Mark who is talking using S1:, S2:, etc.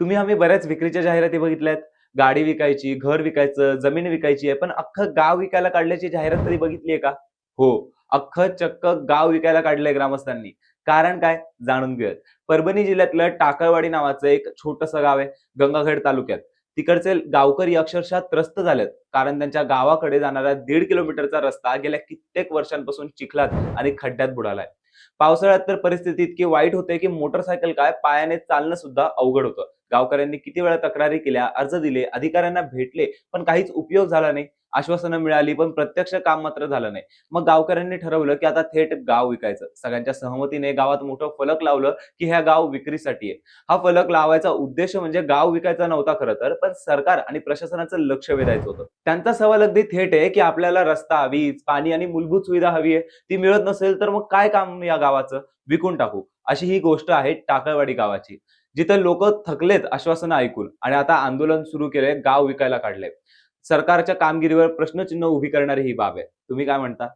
S1: तुम्ही आम्ही बऱ्याच विक्रीच्या जाहिराती बघितल्यात. गाडी विकायची घर विकायचं जमीन विकायची आहे. पण अख्खं गाव विकायला काढल्याची जाहिरात कधी बघितली आहे का? हो. अख्खं चक्क गाव विकायला काढलंय ग्रामस्थांनी. कारण काय? जाणून घेऊयात. परभणी जिल्ह्यातलं टाकळवाडी नावाचं एक छोटस गाव आहे गंगाखेड तालुक्यात. तिकडचे गावकरी अक्षरशः त्रस्त झालेत. कारण त्यांच्या गावाकडे जाणारा दीड किलोमीटरचा रस्ता गेल्या कित्येक वर्षांपासून चिखलात आणि खड्ड्यात बुडालाय. पावसाळ्यात तर परिस्थिती इतकी वाईट होते की मोटरसायकल काय पायाने चालणं सुद्धा अवघड होतं. गावकऱ्यांनी किती वेळा तक्रारी केल्या अर्ज दिले अधिकाऱ्यांना भेटले पण काहीच उपयोग झाला नाही. आश्वासनं मिळाली पण प्रत्यक्ष काम मात्र झालं नाही. मग गावकऱ्यांनी ठरवलं की आता थेट गाव विकायचं. सगळ्यांच्या सहमतीने गावात मोठं फलक लावलं की ह्या गाव विक्रीसाठी आहे. हा फलक लावायचा उद्देश म्हणजे गाव विकायचा नव्हता खरं तर पण सरकार आणि प्रशासनाचं लक्ष वेधायचं होतं. त्यांचा सवाल अगदी थेट आहे की आपल्याला रस्ता वीज पाणी आणि मूलभूत सुविधा हवी आहे. ती मिळत नसेल तर मग काय काम या गावाचं? विकून टाकू. अशी ही गोष्ट आहे टाकळवाडी गावाची. जिथं लोक थकलेत आश्वासनं ऐकून आणि आता आंदोलन सुरू केलंय गाव विकायला काढले सरकारच्या कामगिरीवर प्रश्नचिन्ह उभी करणारी ही बाब आहे. तुम्ही काय म्हणता?